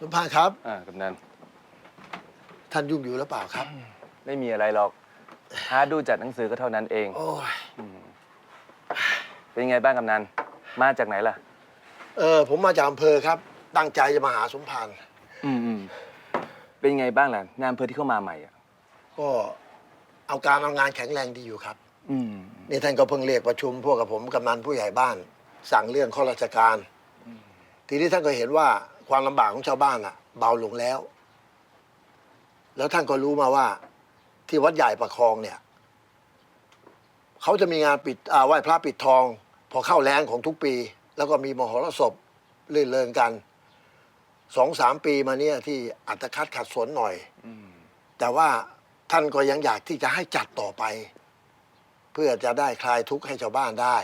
สมพานครับ อ่ากำนันท่านยุ่งอยู่หรือเปล่าครับ ไม่มีอะไรหรอกหาดูจัดหนังสือก็เท่านั้นเอง โอ้ย เป็นไงบ้างกำนันมาจากไหนล่ะ เออ ผมมาจากอำเภอครับ ตั้งใจจะมาหาสมพานอืมอืมเป็นไงบ้างล่ะงานอำเภอที่เข้ามาใหม่อะก็เอาการเอางานแข็งแรงดีอยู่ครับ อืมนี่ท่านก็เพิ่งเรียกประชุมพวกกับผมกำนันผู้ใหญ่บ้าน สั่งเรื่องข้อราชการ ทีนี้ท่านก็เห็นว่า ความลำบากของชาวบ้านอะ เบาลงแล้ว แล้วท่านก็รู้มาว่า ที่วัดใหญ่ประคองเนี่ยเขาจะมีงานปิดอาไหว้พระปิดทอง พอเข้าแรงของทุกปี แล้วก็มีมหรสพลื่นเริงกันสองสามปีมาเนี่ยที่อัตคัดขัดสนหน่อยอแต่ว่าท่านก็ยังอยากที่จะให้จัดต่อไป เพื่อจะได้คลายทุกข์ให้ชาวบ้านได้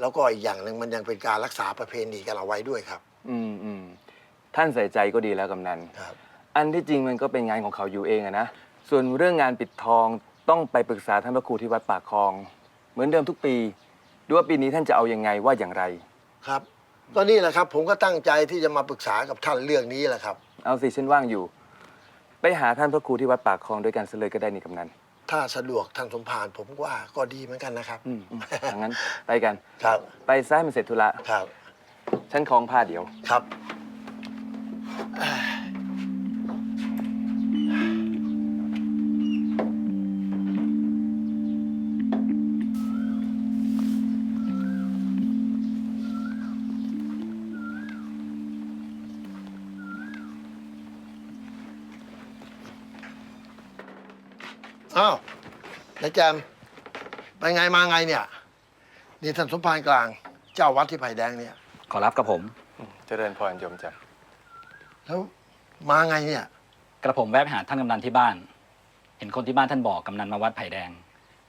แล้วก็อีกอย่างหนึ่งมันยังเป็นการรักษาประเพณีกันเอาไว้ด้วยครับ อืมอืม ท่านใส่ใจก็ดีแล้วกำนัน ครับ อันที่จริงมันก็เป็นงานของเขาอยู่เองอะนะ ส่วนเรื่องงานปิดทองต้องไปปรึกษาท่านพระครูที่วัดปากคลอง เหมือนเดิมทุกปีดูว่าปีนี้ท่านจะเอายังไงว่าอย่างไร ครับ ก็นี่แหละครับ ผมก็ตั้งใจที่จะมาปรึกษากับท่านเรื่องนี้แหละครับ เอาสิฉันว่างอยู่ ไปหาท่านพระครูที่วัดปากคลองด้วยกันเสยเลยก็ได้นี่กำนันถ้าสะดวกท่านสมภารผมว่าก็ดีเหมือนกันนะครับ อืมอืมอย่างนั้นไปกัน ครับ ไปซ้ายมันเสร็จธุระ ครับ ฉันคล้องผ้าเดี๋ยว ครับ อ้าวนายแจมไปไงมาไงเนี่ย นี่ท่านสมภารกลาง เจ้าวัดที่ไผ่แดงเนี่ย ขอรับกับผม เจริญพรโยมจันแล้วมาไงเนี่ย กระผมแวะไปหาท่านกำนันที่บ้าน เห็นคนที่บ้านท่านบอกกำนันมาวัดไผ่แดง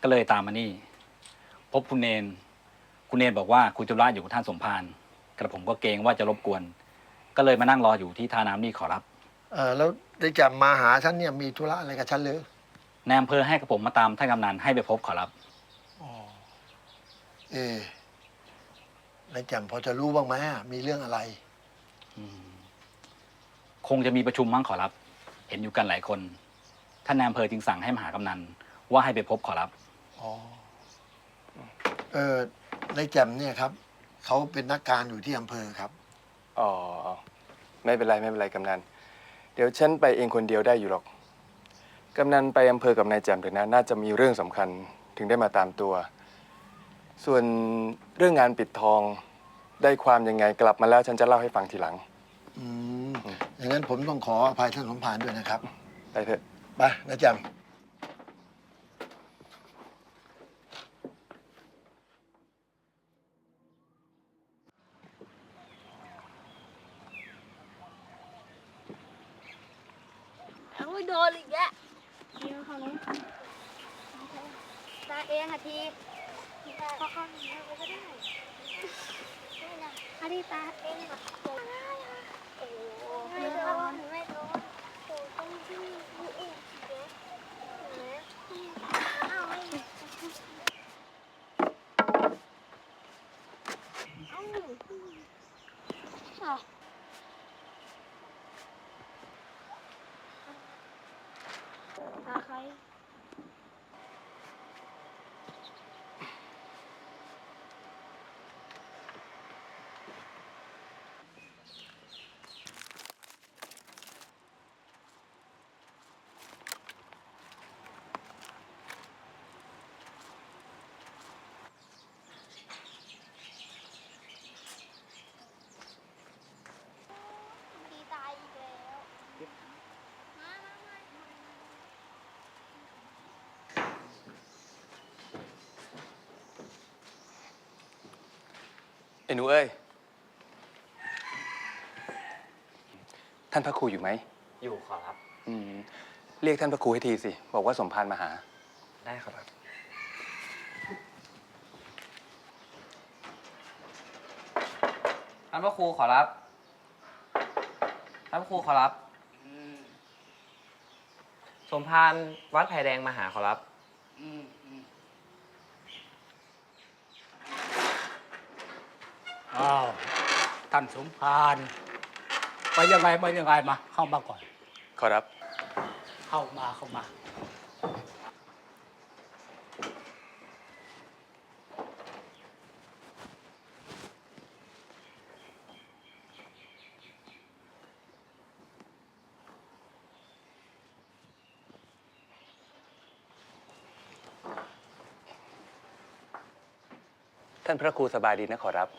ก็เลยตามมานี่ พบคุณเนน คุณเนนบอกว่าคุณจุระอยู่กับท่านสมภารกระผมก็เกรงว่าจะรบกวน ก็เลยมานั่งรออยู่ที่ท่าน้ำนี่ขอรับ เออแล้วได้จะมาหาฉันเนี่ยมีธุระอะไรกับฉันหรือ ในอำเภอให้กระผมมาตามท่านกำนันให้ไปพบขอรับ เออนายแจ่มพอจะรู้บ้างไหมอะมีเรื่องอะไร คงจะมีประชุมมั้งขอรับ เห็นอยู่กันหลายคน ท่านนายอำเภอจึงสั่งให้มาหากำนันว่าให้ไปพบขอรับ อ๋อ เออนายแจ่มเนี่ยครับ เขาเป็นนักการอยู่ที่อำเภอครับ อ๋อ ไม่เป็นไร ไม่เป็นไรกำนัน เดี๋ยวฉันไปเองคนเดียวได้อยู่หรอก กำนันไปอำเภอกับนายแจ่มเถอะนะน่าจะมีเรื่องสำคัญถึงได้มาตามตัว ส่วนเรื่องงานปิดทองได้ความยังไงกลับมาแล้วฉันจะเล่าให้ฟังทีหลัง อืมอย่างนั้นผมต้องขออภัยท่านสมภารด้วยนะครับไปเถอะ ไปนายแจ่มเอาโดนอีกแล้ว ทีมของนู้นตาเองค่ะทีเขาเข้าหนีไปก็ได้ไม่นะอันนี้ตาเองค่ะโอ้โหไม่โดนไม่โดนโอ้ต้องที่นี่เองเด็กเห็นไหมอ้าวไม่อ้าวอ้าว ตาใคร ดีตายอีกแล้วมามามา ไอ้ หนูเอ้ย ท่านพระครูอยู่ไหม อยู่ขอรับ อืม เรียกท่านพระครูให้ทีสิ บอกว่าสมภารมาหา ได้ขอรับ ท่านพระครูขอรับ ท่านพระครูขอรับ สมภารวัดไผ่แดงมาหาขอรับ อ้าวท่านสมภารไปยังไงไปยังไงมา เข้ามาก่อน ขอรับ เข้ามาเข้ามา ท่านพระครูสบายดีนะขอรับ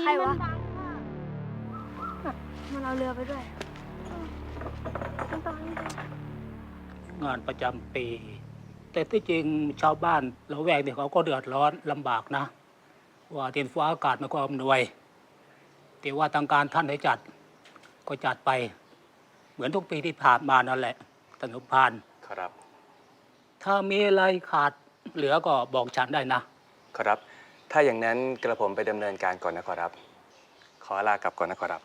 ใครวะมันเอาเรือไปด้วยมันตอนนี้งานประจำปี แต่ที่จริงชาวบ้านละแวกเนี่ยเขาก็เดือดร้อนลำบากนะ ว่าเทียนฟ้าอากาศมันก็อำนวย แต่ว่าทางการท่านให้จัดก็จัดไป เหมือนทุกปีที่ผ่านมานั่นแหละท่านสมพานขอรับ ถ้ามีอะไรขาดเหลือก็บอกฉันได้นะขอรับ ถ้าอย่างนั้นกระผมไปดำเนินการก่อนนะขอรับ ขอลากลับก่อนนะขอรับ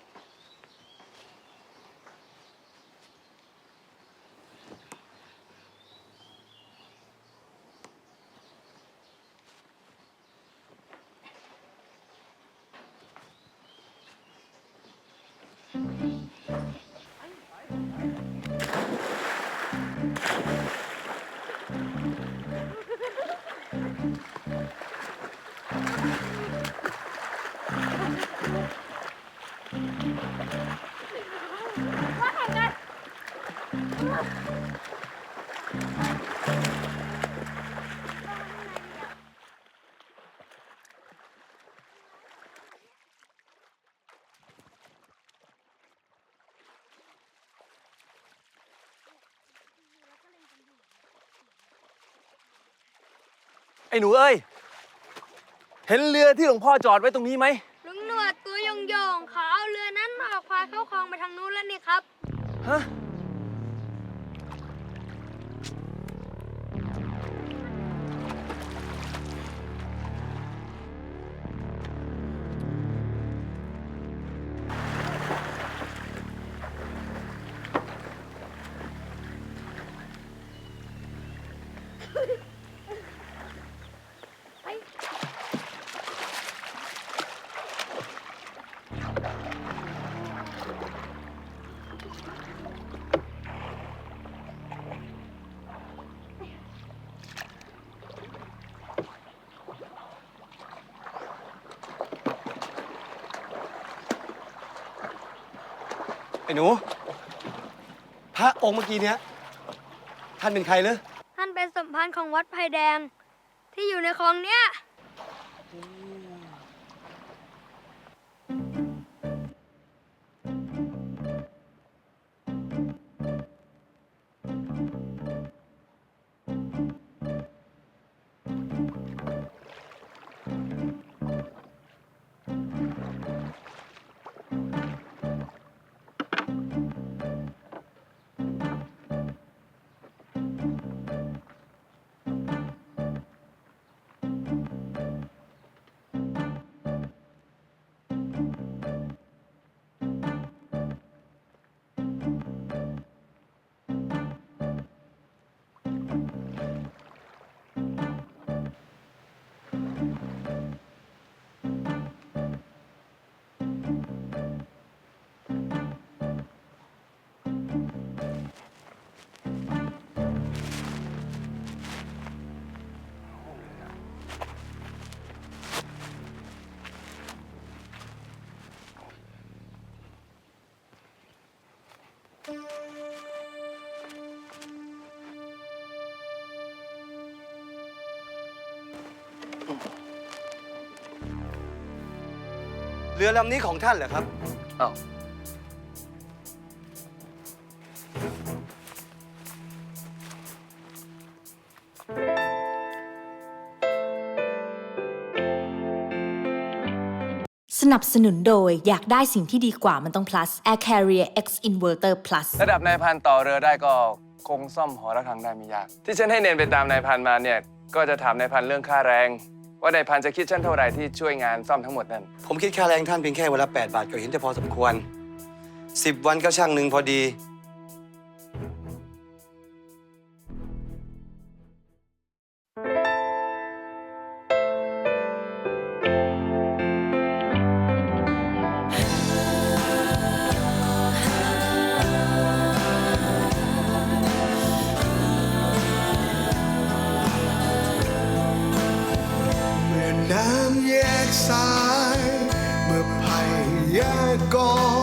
อ้หนูเอ้ย เห็นเรือที่หลวงพ่อจอดไว้ตรงนี้ไหม ลุงหนวดตัวยงยองๆเขาเอาเรือนั้นออกพาเข้าคลองไปทางนู้นแล้วนี่ครับ ฮะ หนู พระองค์เมื่อกี้เนี้ยท่านเป็นใครเลยท่านเป็นสมภารของวัดไผ่แดง ที่อยู่ในคลองเนี้ย เรือลำนี้ของท่านเหรอครับ อ้าวนับสนุนโดยอยากได้สิ่งที่ดีกว่ามันต้อง plus Air Carrier X Inverter Plus ระดับนายพันต่อเรือได้ก็คงซ่อมหอระฆังได้ไม่ยาก ที่ฉันให้เนนไปตามนายพันมาเนี่ย ก็จะถามนายพันเรื่องค่าแรง ว่านายพันจะคิดฉันเท่าไหร่ที่ช่วยงานซ่อมทั้งหมดนั่น ผมคิดค่าแรงท่านเพียงแค่วันละ8บาทก็เห็นจะพอสมควร 10 วันก็ช่างหนึ่งพอดี กสาย เมื่อภัยแยกกอง